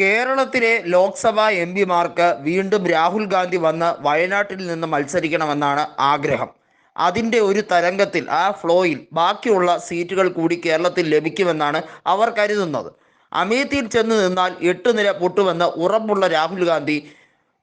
കേരളത്തിലെ ലോക്സഭാ എം പിമാർക്ക് വീണ്ടും രാഹുൽ ഗാന്ധി വന്ന് വയനാട്ടിൽ നിന്ന് മത്സരിക്കണമെന്നാണ് ആഗ്രഹം. അതിന്റെ ഒരു തരംഗത്തിൽ ആ ഫ്ലോയിൽ ബാക്കിയുള്ള സീറ്റുകൾ കൂടി കേരളത്തിൽ ലഭിക്കുമെന്നാണ് അവർ കരുതുന്നത്. അമേത്തിയിൽ ചെന്ന് നിന്നാൽ എട്ട് നില പൊട്ടുമെന്ന് ഉറപ്പുള്ള രാഹുൽ ഗാന്ധി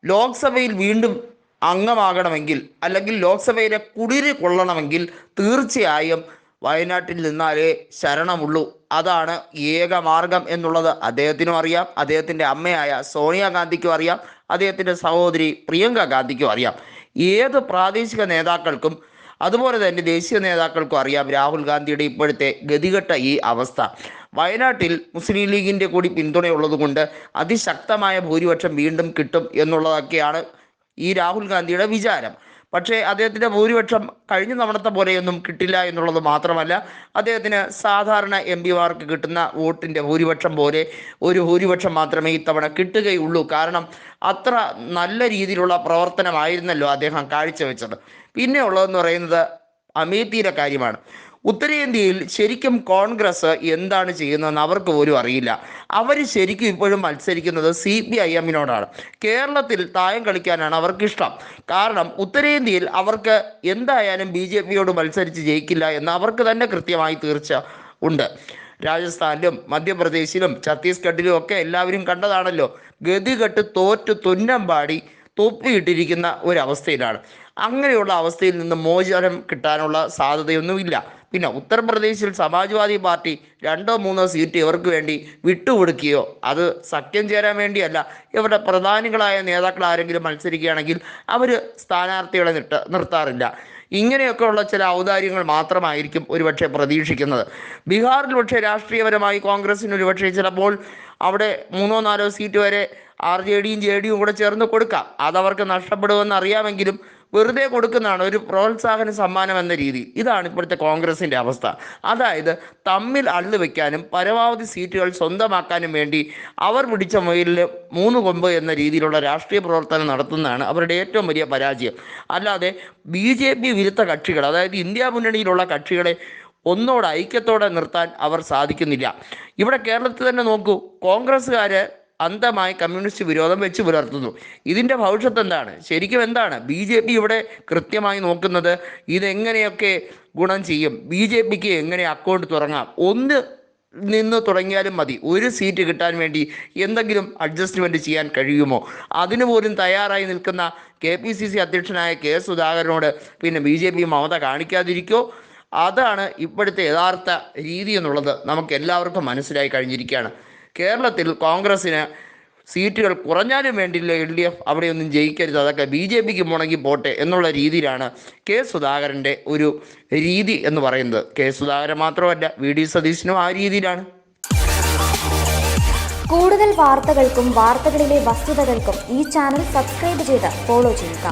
ലോക്സഭയിൽ വീണ്ടും അംഗമാകണമെങ്കിൽ അല്ലെങ്കിൽ ലോക്സഭയിലെ കുളിര് കൊള്ളണമെങ്കിൽ തീർച്ചയായും വയനാട്ടിൽ നിന്നാലേ ശരണമുള്ളൂ. അതാണ് ഏക മാർഗം എന്നുള്ളത്. അദ്ദേഹത്തിനും അറിയാം. അദ്ദേഹത്തിന്റെ അമ്മയായ സോണിയാഗാന്ധിക്കും അറിയാം. അദ്ദേഹത്തിന്റെ സഹോദരി പ്രിയങ്ക ഗാന്ധിക്കും അറിയാം. ഏത് പ്രാദേശിക നേതാക്കൾക്കും അതുപോലെ തന്നെ ദേശീയ നേതാക്കൾക്കും അറിയാം രാഹുൽ ഗാന്ധിയുടെ ഇപ്പോഴത്തെ ഗതികെട്ട ഈ അവസ്ഥ. വയനാട്ടിൽ മുസ്ലിം ലീഗിന്റെ കൂടി പിന്തുണയുള്ളത് കൊണ്ട് അതിശക്തമായ ഭൂരിപക്ഷം വീണ്ടും കിട്ടും എന്നുള്ളതൊക്കെയാണ് ഈ രാഹുൽ ഗാന്ധിയുടെ വിചാരം. പക്ഷേ അദ്ദേഹത്തിന്റെ ഭൂരിപക്ഷം കഴിഞ്ഞ തവണത്തെ പോലെയൊന്നും കിട്ടില്ല എന്നുള്ളത് മാത്രമല്ല അദ്ദേഹത്തിന് സാധാരണ എം പിമാർക്ക് കിട്ടുന്ന വോട്ടിന്റെ ഭൂരിപക്ഷം പോലെ ഒരു ഭൂരിപക്ഷം മാത്രമേ ഇത്തവണ കിട്ടുകയുള്ളൂ. കാരണം അത്ര നല്ല രീതിയിലുള്ള പ്രവർത്തനമായിരുന്നല്ലോ അദ്ദേഹം കാഴ്ചവെച്ചത്. പിന്നെ ഉള്ളതെന്ന് പറയുന്നത് അമേത്തിയുടെ കാര്യമാണ്. ഉത്തരേന്ത്യയിൽ ശരിക്കും കോൺഗ്രസ് എന്താണ് ചെയ്യുന്നതെന്ന് അവർക്ക് പോലും അറിയില്ല. അവർ ശരിക്കും ഇപ്പോഴും മത്സരിക്കുന്നത് സി പി ഐ എമ്മിനോടാണ്. കേരളത്തിൽ തായം കളിക്കാനാണ് അവർക്കിഷ്ടം. കാരണം ഉത്തരേന്ത്യയിൽ അവർക്ക് എന്തായാലും ബി ജെ പിയോട് മത്സരിച്ച് ജയിക്കില്ല എന്ന് അവർക്ക് തന്നെ കൃത്യമായി തീർച്ച ഉണ്ട്. രാജസ്ഥാനിലും മധ്യപ്രദേശിലും ഛത്തീസ്ഗഡിലും ഒക്കെ എല്ലാവരും കണ്ടതാണല്ലോ. ഗതികെട്ട് തോറ്റ് തുന്നം പാടി തൊപ്പിയിട്ടിരിക്കുന്ന ഒരവസ്ഥയിലാണ് അങ്ങനെയുള്ള അവസ്ഥയിൽ നിന്ന് മോചനം കിട്ടാനുള്ള സാധ്യതയൊന്നുമില്ല. പിന്നെ ഉത്തർപ്രദേശിൽ സമാജ്വാദി പാർട്ടി രണ്ടോ മൂന്നോ സീറ്റ് ഇവർക്ക് വേണ്ടി വിട്ടുകൊടുക്കുകയോ അത് സഖ്യം ചേരാൻ വേണ്ടിയല്ല. ഇവരുടെ പ്രധാനികളായ നേതാക്കൾ ആരെങ്കിലും മത്സരിക്കുകയാണെങ്കിൽ അവർ സ്ഥാനാർത്ഥികളെ നിട്ട നിർത്താറില്ല. ഇങ്ങനെയൊക്കെയുള്ള ചില ഔദാര്യങ്ങൾ മാത്രമായിരിക്കും ഒരുപക്ഷെ പ്രതീക്ഷിക്കുന്നത്. ബീഹാറിൽ പക്ഷേ രാഷ്ട്രീയപരമായി കോൺഗ്രസിന് ഒരുപക്ഷെ ചിലപ്പോൾ അവിടെ മൂന്നോ നാലോ സീറ്റ് വരെ ആർ ജെ ഡിയും ജെ ഡിയും കൂടെ ചേർന്ന് കൊടുക്കാം. അതവർക്ക് നഷ്ടപ്പെടുമെന്ന് അറിയാമെങ്കിലും വെറുതെ കൊടുക്കുന്നതാണ് ഒരു പ്രോത്സാഹന സമ്മാനം എന്ന രീതി. ഇതാണ് ഇപ്പോഴത്തെ കോൺഗ്രസിന്റെ അവസ്ഥ. അതായത് തമ്മിൽ അള്ളു വെക്കാനും പരമാവധി സീറ്റുകൾ സ്വന്തമാക്കാനും വേണ്ടി അവർ പിടിച്ച മുയലിൽ മൂന്ന് കൊമ്പ് എന്ന രീതിയിലുള്ള രാഷ്ട്രീയ പ്രവർത്തനം നടത്തുന്നതാണ് അവരുടെ ഏറ്റവും വലിയ പരാജയം. അല്ലാതെ ബി ജെ പി വിരുദ്ധ കക്ഷികൾ അതായത് ഇന്ത്യ മുന്നണിയിലുള്ള കക്ഷികളെ ഒന്നോടെ ഐക്യത്തോടെ നിർത്താൻ അവർ സാധിക്കുന്നില്ല. ഇവിടെ കേരളത്തിൽ തന്നെ നോക്കൂ കോൺഗ്രസ്സുകാർ അന്ധമായി കമ്മ്യൂണിസ്റ്റ് വിരോധം വെച്ച് പുലർത്തുന്നു. ഇതിന്റെ ഭവിഷ്യത്ത് എന്താണ്? ശരിക്കും എന്താണ്? ബി ജെ പി ഇവിടെ കൃത്യമായി നോക്കുന്നത് ഇതെങ്ങനെയൊക്കെ ഗുണം ചെയ്യും? ബി ജെ പിക്ക് എങ്ങനെ അക്കൗണ്ട് തുടങ്ങാം? ഒന്ന് നിന്ന് തുടങ്ങിയാലും മതി. ഒരു സീറ്റ് കിട്ടാൻ വേണ്ടി എന്തെങ്കിലും അഡ്ജസ്റ്റ്മെന്റ് ചെയ്യാൻ കഴിയുമോ? അതിനു പോലും തയ്യാറായി നിൽക്കുന്ന കെ പി സി സി അധ്യക്ഷനായ കെ സുധാകരനോട് പിന്നെ ബി ജെ പി മമത കാണിക്കാതിരിക്കോ? അതാണ് ഇപ്പോഴത്തെ യഥാർത്ഥ രീതി എന്നുള്ളത്. നമുക്ക് എല്ലാവർക്കും മനസ്സിലായി കഴിഞ്ഞിരിക്കുകയാണ്. കേരളത്തിൽ കോൺഗ്രസ്സിന് സീറ്റുകൾ കുറഞ്ഞാലും വേണ്ടില്ല എൽ ഡി എഫ് അവിടെയൊന്നും ജയിക്കരുത്. അതൊക്കെ ബി ജെ പിക്ക് മുടങ്ങി പോട്ടെ എന്നുള്ള രീതിയിലാണ് കെ സുധാകരന്റെ ഒരു രീതി എന്ന് പറയുന്നത്. കെ സുധാകരൻ മാത്രമല്ല വി ഡി സതീശനും ആ രീതിയിലാണ്. കൂടുതൽ വാർത്തകൾക്കും വാർത്തകളിലെ വസ്തുതകൾക്കും ഈ ചാനൽ സബ്സ്ക്രൈബ് ചെയ്ത് ഫോളോ ചെയ്യുക.